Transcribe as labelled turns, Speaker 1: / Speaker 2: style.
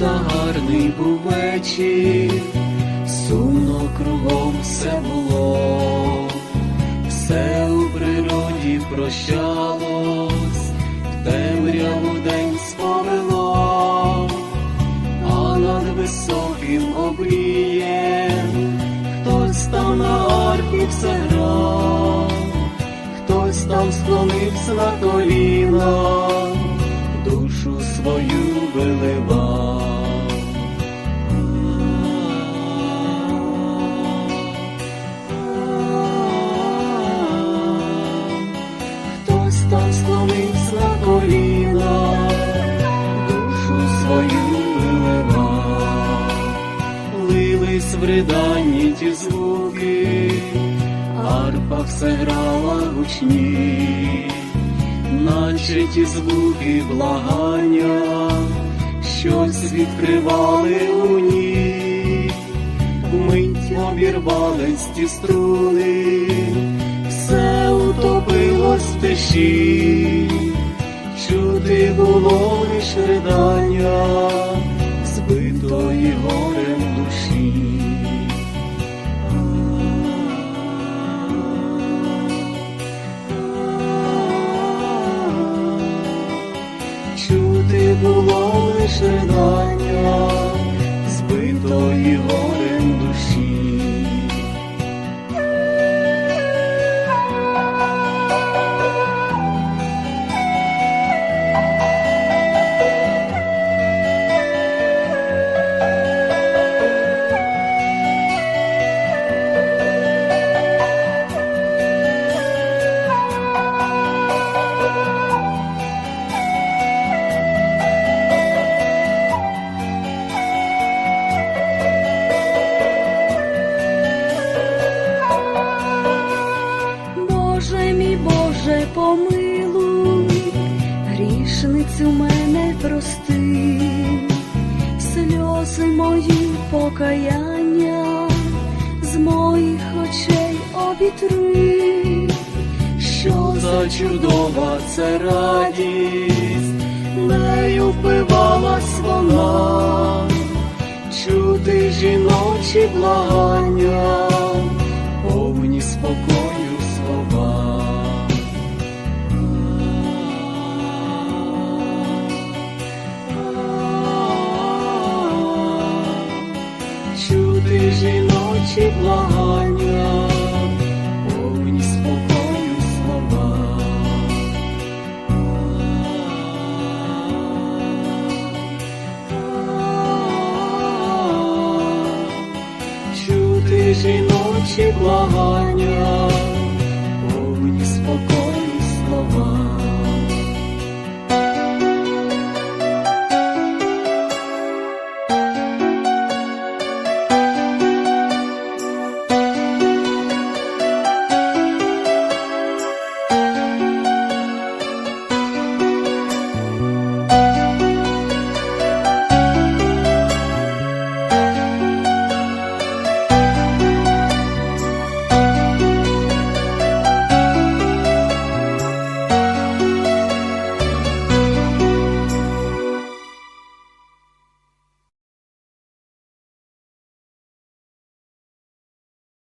Speaker 1: та гарний був вечір, сумно кругом все було, все у природі прощалось, темряву день сповело, а над високим обрієм хтось там на арфі все грав, хтось там склонився на коліна, душу свою виливав. Ті звуки, арпа все грала гучні, наче ті звуки благання, щось відкривали у ній, вмить обірвались ті струни, все утопилось в тиші, чути було лиш ридання, було лише на збитої
Speaker 2: грішницю мене прости, сльози мої покаяння, з моїх очей обітри, що
Speaker 1: За чудова це радість, нею впивалась вона, чути жіночі благання, повні спокою слова. Благання, повні спокою слова. Чути жіночі благання,